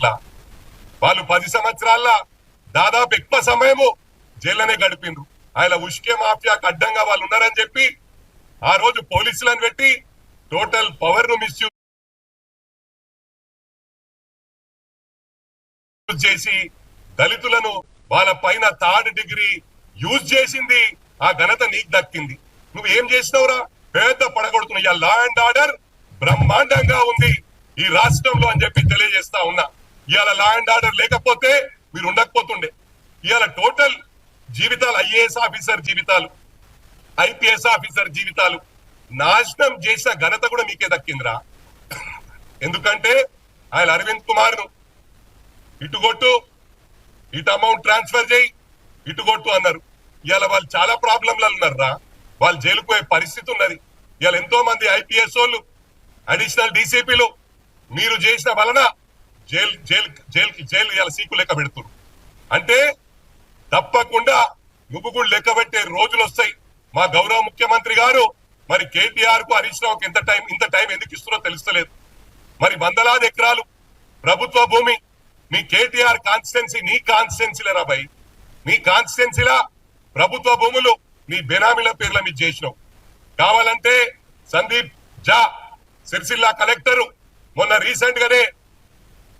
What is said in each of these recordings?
ఎట్లా వాళ్ళు పది సంవత్సరాల దాదాపు ఎక్కువ సమయము జైల్లోనే గడిపిండ్రు. ఆయన ఉష్కే మాఫియాకు అడ్డంగా వాళ్ళు ఉన్నారని చెప్పి ఆ రోజు పోలీసులను పెట్టి టోటల్ పవర్ను మిస్యూజ్ చేసి దళితులను వాళ్ళ పైన థర్డ్ డిగ్రీ యూజ్ చేసింది. ఆ ఘనత నీకు దక్కింది. నువ్వు ఏం చేసినావురా? పెద్ద పడగొడుతున్నా లా అండ్ ఆర్డర్ బ్రహ్మాండంగా ఉంది ఈ రాష్ట్రంలో అని చెప్పి తెలియజేస్తా ఉన్నా. ఇవాళ లా అండ్ ఆర్డర్ లేకపోతే మీరు ఉండకపోతుండే. ఇవాళ టోటల్ జీవితాలు ఐఏఎస్ ఆఫీసర్ జీవితాలు ఐపీఎస్ ఆఫీసర్ జీవితాలు నాశనం చేసిన ఘనత కూడా మీకే దక్కిందిరా. ఎందుకంటే ఆయన అరవింద్ కుమార్ను ఇటు కొట్టు ఇటు అమౌంట్ ట్రాన్స్ఫర్ చేయి ఇటు కొట్టు అన్నారు. ఇవాళ వాళ్ళు చాలా ప్రాబ్లంలలో ఉన్నారా వాళ్ళు జైలుపోయే పరిస్థితి ఉన్నది. ఇవాళ ఎంతో మంది ఐపీఎస్ వాళ్ళు అడిషనల్ డీసీపీలు మీరు చేసిన వలన జైలు జైలు జైలుకి జైలు ఇవాళ సీకు లెక్క పెడుతున్నారు అంటే తప్పకుండా నువ్వు కూడా లెక్క పెట్టే రోజులు వస్తాయి. మా గౌరవ ముఖ్యమంత్రి గారు మరి కేటీఆర్కు హరీష్ రావుకి ఎంత టైం ఇంత టైం ఎందుకు ఇస్తున్నారో తెలుస్తలేదు. మరి వందలాది ఎకరాలు ప్రభుత్వ భూమి మీ కేటీఆర్ కాన్స్టిట్యున్సీ నీ కాన్స్టిట్యున్సీలరా రాబాయి నీ కాన్స్టిట్యున్సీలా ప్రభుత్వ భూములు నీ బెనామీల పేర్ల మీద చేసినావు. కావాలంటే సందీప్ జా సిరిసిల్ల కలెక్టరు మొన్న రీసెంట్ గానే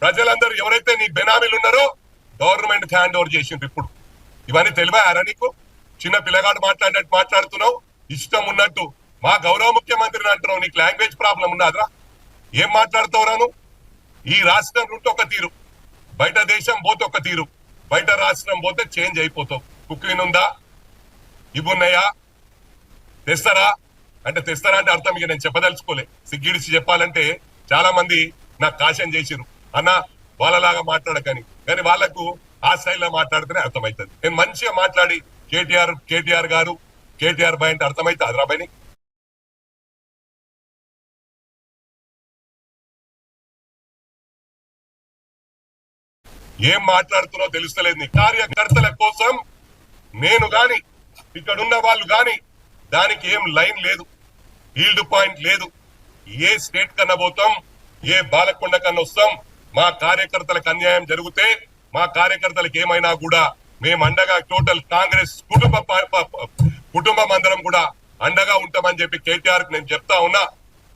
ప్రజలందరూ ఎవరైతే నీ బెనామీలు ఉన్నారో గవర్నమెంట్ హ్యాండ్ ఓవర్ చేసిండ్రు ఇప్పుడు. ఇవన్నీ తెలివారా నీకు? చిన్న పిల్లగాడు మాట్లాడినట్టు మాట్లాడుతున్నావు. ఇష్టం ఉన్నట్టు. మా గౌరవ ముఖ్యమంత్రిని అంటున్నావు నీకు లాంగ్వేజ్ ప్రాబ్లం ఉన్నదిరా. ఏం మాట్లాడుతావురా ఈ రాష్ట్రం రూట్ ఒక తీరు. బయట దేశం పోతే ఒక తీరు. బయట రాష్ట్రం పోతే చేంజ్ అయిపోతావు. కుక్కిన్ ఉందా ఇవున్నాయా తెస్తారా? అంటే తెస్తారా అంటే అర్థం ఇక నేను చెప్పదలుచుకోలే. సిగ్గిడిచి చెప్పాలంటే చాలా మంది నాకు కాశం చేసిరు అన్న వాళ్ళలాగా మాట్లాడకని. కానీ వాళ్ళకు ఆ స్టైల్లో మాట్లాడితేనే అర్థమవుతుంది నేను మంచిగా మాట్లాడి కేటీఆర్ కేటీఆర్ గారు కేటీఆర్ బాయ్ అంటే అర్థమైతే హైదరాబాద్ని. ఏం మాట్లాడుతున్నో తెలుస్తలేదు నీ కార్యకర్తల కోసం నేను గాని ఇక్కడ ఉన్న వాళ్ళు గాని దానికి ఏం లైన్ లేదు. ఈల్డ్ పాయింట్ లేదు. ఏ స్టేట్ కన్నా పోతాం ఏ బాలకొండ కన్నా వస్తాం మా కార్యకర్తలకు అన్యాయం జరిగితే మా కార్యకర్తలకు ఏమైనా కూడా మేము అండగా టోటల్ కాంగ్రెస్ కుటుంబ ప- కుటుంబం అందరం కూడా అండగా ఉంటామని చెప్పి కేటీఆర్ నేను చెప్తా ఉన్నా.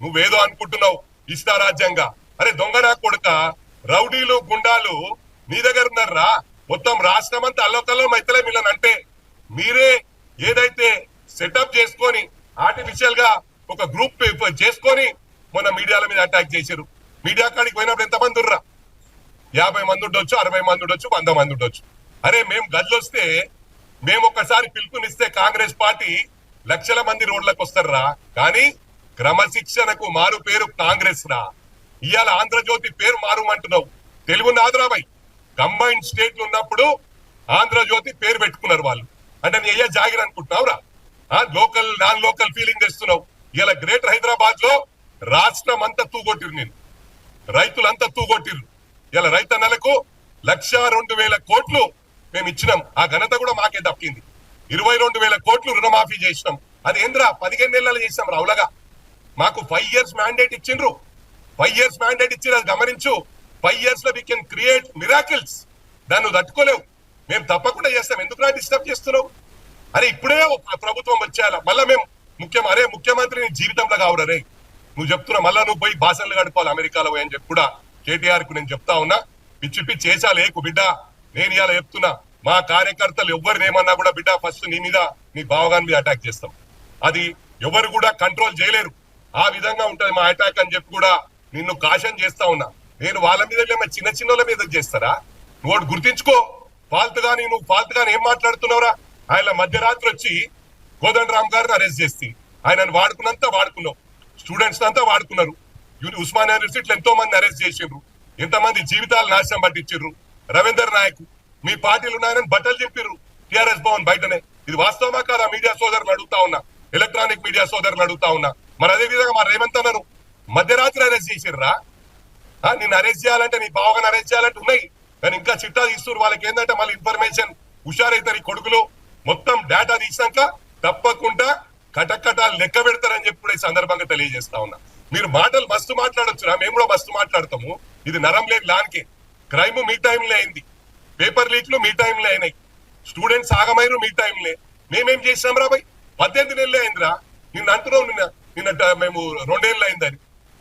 నువ్వేదో అనుకుంటున్నావు ఇస్తా రాజ్యంగా. అరే దొంగ నా కొడుక? రౌడీలు గుండాలు నీ దగ్గర ఉన్నారా? మొత్తం రాష్ట్రం అంతా అల్లకల్లో మైతలే మిల్లని అంటే మీరే ఏదైతే సెటప్ చేసుకొని ఆర్టిఫిషియల్గా ఒక గ్రూప్ చేసుకొని మొన్న మీడియాల మీద అటాక్ చేశారు. మీడియా కాడికి పోయినప్పుడు ఎంతమంది ఉర్రా? యాభై మంది ఉండొచ్చు అరవై మంది ఉండొచ్చు వంద మంది ఉండొచ్చు. అరే మేము గదిలొస్తే మేము ఒక్కసారి పిలుపునిస్తే కాంగ్రెస్ పార్టీ లక్షల మంది రోడ్లకు వస్తారా? కానీ క్రమశిక్షణకు మారు పేరు కాంగ్రెస్ రా ఇవాళ ఆంధ్రజ్యోతి పేరు మారుమంటున్నావు. తెలుగు నాదురాబాయ్ కంబైన్డ్ స్టేట్లు ఉన్నప్పుడు ఆంధ్రజ్యోతి పేరు పెట్టుకున్నారు వాళ్ళు. అంటే నీ అయ్యా జాగిర్ అనుకుంటున్నావు రా లోకల్ నాన్ లోకల్ ఫీలింగ్ తెస్తున్నావు. ఇలా గ్రేటర్ హైదరాబాద్లో రాష్ట్రం అంతా తూగొట్టిరు నేను రైతులంతా తూగొట్టిర్రు. ఇలా రైతన్నలకు లక్ష రెండు వేల కోట్లు మేము ఇచ్చినాం. ఆ ఘనత కూడా మాకే దక్కింది. ఇరవై రెండు వేల కోట్లు రుణమాఫీ చేసినాం. అది ఏంద్రా? పదిహేను నెలలు చేసినాం రావులగా మాకు ఫైవ్ ఇయర్స్ మ్యాండేట్ ఇచ్చిండ్రు. ఫైవ్ ఇయర్స్ మ్యాండేట్ ఇచ్చి అది గమనించు. ఫైవ్ ఇయర్స్లో వీ కెన్ క్రియేట్ మిరాకిల్స్ దాన్ని నువ్వు తట్టుకోలేవు. మేము తప్పకుండా చేస్తాం. ఎందుకు డిస్టర్బ్ చేస్తున్నావు? అరే ఇప్పుడే ప్రభుత్వం వచ్చేయాల? మళ్ళా మేము ముఖ్యం అరే ముఖ్యమంత్రిని జీవితంలో కావురా రే. నువ్వు చెప్తున్నా మళ్ళా నువ్వు పోయి భాషలు గడపాలి అమెరికాలో పోయి అని చెప్పి కూడా కేటీఆర్కు నేను చెప్తా ఉన్నా. పిచ్చి పిచ్చి చేసా లేకు బిడ్డ. నేను ఇలా చెప్తున్నా మా కార్యకర్తలు ఎవరిని ఏమన్నా కూడా బిడ్డ ఫస్ట్ నీ మీద నీ బావగాని మీద అటాక్ చేస్తాం. అది ఎవరు కూడా కంట్రోల్ చేయలేరు. ఆ విధంగా ఉంటది మా అటాక్ అని చెప్పి కూడా నిన్ను కాషన్ చేస్తా ఉన్నా. నేను వాళ్ళ మీద లేమో చిన్న చిన్నోళ్ళ మీద చేస్తారా? నువ్వు గుర్తించుకో. ఫాల్త్ గాని నువ్వు ఫాల్త్ గాని ఏం మాట్లాడుతున్నావురా? ఆయన మధ్యరాత్రి వచ్చి కోదండరామ్ గారిని అరెస్ట్ చేసి ఆయనను వాడుకున్నంత వాడుకున్నావు. స్టూడెంట్స్ అంతా వాడుకున్నారు. యూని ఉస్మానియా యూనివర్సిటీలో ఎంతో మంది అరెస్ట్ చేసిండ్రు. ఎంతమంది జీవితాలు నాశనం పట్టించారు రవీందర్ నాయక్ మీ పార్టీలు ఉన్నాయని బట్టలు చింపిర్రు టిఆర్ఎస్ భవన్ బయటనే. ఇది వాస్తవమా కాదా? మీడియా సోదరులు అడుగుతా ఉన్నా. ఎలక్ట్రానిక్ మీడియా సోదరులు అడుగుతా ఉన్నా. మరి అదే విధంగా మా రేవంత్ అన్నారు మధ్యరాత్రి అరెస్ట్ చేసిర్రా నేను అరెస్ట్ చేయాలంటే నీ బావగాని అరెస్ట్ చేయాలంటే ఉన్నాయి. కానీ ఇంకా చిట్టా తీస్తున్నారు. వాళ్ళకి ఏంటంటే మళ్ళీ ఇన్ఫర్మేషన్ హుషారైతారు ఈ కొడుకులు. మొత్తం డేటా తీసినాక తప్పకుండా కటకటాలు లెక్క పెడతారని చెప్పి కూడా ఈ సందర్భంగా తెలియజేస్తా ఉన్నా. మీరు మాటలు మస్తు మాట్లాడొచ్చునా మేము కూడా మస్తు మాట్లాడతాము. ఇది నరం లేదు లాన్కి క్రైమ్ మీ టైంలో అయింది. పేపర్ లీక్లు మీ టైంలో అయినాయి. స్టూడెంట్స్ ఆగమైరు మీ టైంలే. మేమేం చేసాం రా భయ్? పద్దెనిమిది నెలలే అయిందిరా. నిన్న అంటున్నావు నిన్న నిన్న మేము రెండేళ్ళు అయిందని.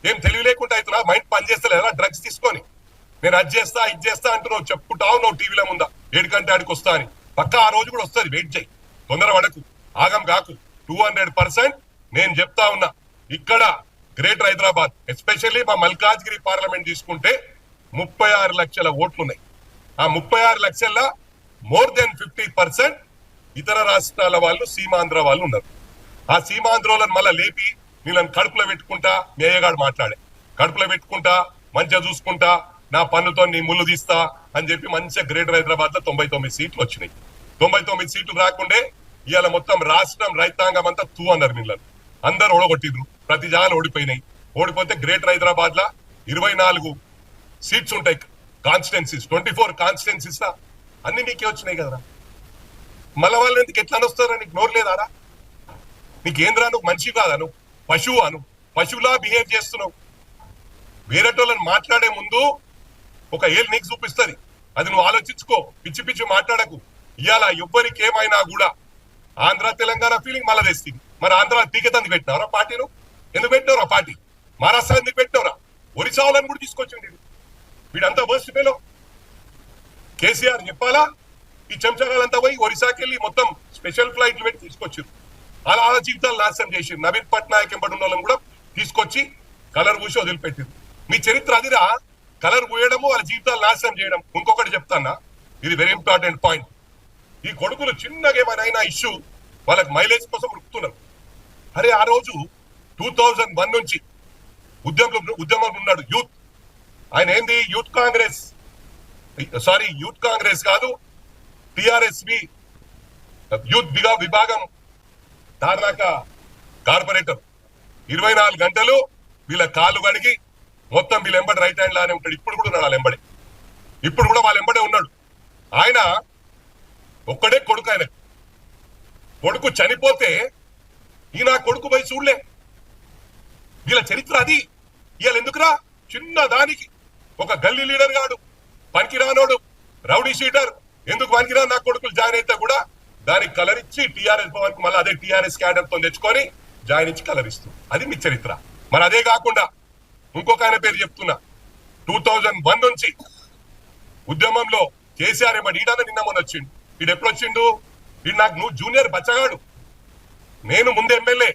ఏం తెలివి లేకుండా అవుతున్నా మైండ్ పని చేస్తలేదా? డ్రగ్స్ తీసుకొని. నేను అది చేస్తా ఇది చేస్తా అంటున్నావు. చెప్పుకుంటావు నువ్వు టీవీలో ముందా. ఏడు గంట ఆడికి వస్తా అని. పక్క ఆ రోజు కూడా వస్తుంది. వెయిట్ చేయి. తొందర పడకు ఆగం కాకు. టూ హండ్రెడ్ పర్సెంట్ నేను చెప్తా ఉన్నా. ఇక్కడ గ్రేటర్ హైదరాబాద్ ఎస్పెషల్లీ మా మల్కాజ్గిరి పార్లమెంట్ తీసుకుంటే ముప్పై ఆరు లక్షల ఓట్లు ఉన్నాయి ఆ ముప్పై ఆరు లక్షల మోర్ దెన్ ఫిఫ్టీ పర్సెంట్ ఇతర రాష్ట్రాల వాళ్ళు సీమాంధ్ర వాళ్ళు ఉన్నారు. ఆ సీమాంధ్రోలను మళ్ళీ లేపి నీళ్ళని కడుపులో పెట్టుకుంటా మీ అయ్యగాడు మాట్లాడే. కడుపులో పెట్టుకుంటా మంచిగా చూసుకుంటా నా పన్నుతో నీ ముళ్ళు తీస్తా అని చెప్పి మంచిగా గ్రేటర్ హైదరాబాద్లో తొంభై తొమ్మిది సీట్లు వచ్చినాయి. తొంభై తొమ్మిది సీట్లు రాకుండే ఇవాళ మొత్తం రాష్ట్రం రైతాంగం అంతా తూ అన్నారు వీళ్ళని అందరు ఓడగొట్టిండ్రు ప్రతి జాగాలు ఓడిపోయినాయి. ఓడిపోతే గ్రేటర్ హైదరాబాద్ లా ఇరవై నాలుగు సీట్స్ ఉంటాయి. కాన్స్టిట్యున్సీస్ ట్వంటీ ఫోర్ కాన్స్టిట్యున్సీస్ అన్ని నీకే వచ్చినాయి కదరా. మళ్ళా వాళ్ళు ఎందుకు ఎట్లా వస్తారా? నీకు నోరు లేదారా నీకేంద్రా నువ్వు? మనిషి కాదను పశువు అను పశువులా బిహేవ్ చేస్తున్నావు. వేరేటోళ్ళని మాట్లాడే ముందు ఒక ఏళ్ళు నీకు చూపిస్తుంది. అది నువ్వు ఆలోచించుకో. పిచ్చి పిచ్చి మాట్లాడకు. ఇవాళ ఎవ్వరికి ఏమైనా కూడా ఆంధ్ర తెలంగాణ ఫీలింగ్ మళ్ళా తెస్తుంది. మరి ఆంధ్ర తీగతందుకు పెట్టినవరా పార్టీను ఎందుకు పెట్టినవరా పార్టీ? మహారాష్ట్ర ఎందుకు పెట్టినవరా? ఒరిస్సా వాళ్ళని కూడా తీసుకొచ్చింది వీడంతా బస్ట్ పేలో కేసీఆర్ చెప్పాలా? ఈ చెంచగాలంతా పోయి ఒరిస్సాకి వెళ్ళి మొత్తం స్పెషల్ ఫ్లైట్లు పెట్టి తీసుకొచ్చారు అలా అలా జీవితాలు నాశనం చేసి నవీన్ పట్నాయక్ ఎంబడి ఉన్న వాళ్ళని కూడా తీసుకొచ్చి కలర్ పూసి వదిలిపెట్టారు మీ చరిత్ర అదిరా? కలర్ పూయడము వాళ్ళ జీవితాలు నాశనం చేయడం. ఇంకొకటి చెప్తానా? ఇది వెరీ ఇంపార్టెంట్ పాయింట్ ఈ కొడుకులు చిన్నగా ఏమైనా ఇష్యూ? వాళ్ళకి మైలేజ్ కోసం రుక్కుతున్నారు అరే ఆ రోజు టూ థౌజండ్ వన్ నుంచి ఉద్యమంలో ఉద్యమంలో ఉన్నాడు యూత్. ఆయన ఏంది? Youth Congress. Sorry youth Congress కాదు టిఆర్ఎస్వి యూత్ బిగా విభాగం తార్నాక కార్పొరేటర్. ఇరవై నాలుగు గంటలు వీళ్ళ కాలు కడిగి మొత్తం వీళ్ళ ఎంబడి రైట్ హ్యాండ్ లానే ఉంటాడు. ఇప్పుడు కూడా ఉన్నాడు వాళ్ళ ఎంబడి. ఇప్పుడు కూడా వాళ్ళ ఎంబడే ఉన్నాడు. ఆయన ఒక్కడే కొడుకు ఆయన. కొడుకు చనిపోతే ఈ నా కొడుకు పోయి చూడలే. వీళ్ళ చరిత్ర అది. వీళ్ళ ఎందుకురా? చిన్న దానికి. ఒక గల్లీ లీడర్ గాడు పనికిరానోడు రౌడీ షీటర్. ఎందుకు పనికిరా నా కొడుకులు జాయిన్ అయితే కూడా దానికి కలరిచ్చి టీఆర్ఎస్ టిఆర్ఎస్ మళ్ళీ అదే టిఆర్ఎస్ క్యాడర్తో తెచ్చుకొని జాయిన్ ఇచ్చి కలరిస్తూ అది మీ చరిత్ర. మరి అదే కాకుండా ఇంకొక ఆయన పేరు చెప్తున్నా. టూ థౌజండ్ వన్ నుంచి ఉద్యమంలో కేసీఆర్ ఏమో ఈడన నిన్న మొన్న వచ్చిండు. వీడు ఎప్పుడు వచ్చిండు? వీడు నాకు నువ్వు జూనియర్ బచ్చగాడు. నేను ముందు ఎమ్మెల్యే.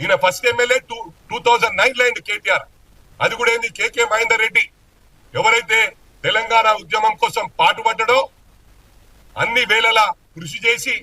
ఈయన first MLA two two thousand నైన్లో అయింది కేటీఆర్. అది కూడా ఏంది? కేకే మహేందర్ రెడ్డి. ఎవరైతే తెలంగాణ ఉద్యమం కోసం పాటుపడ్డాడో అన్ని వేళలా కృషి చేసి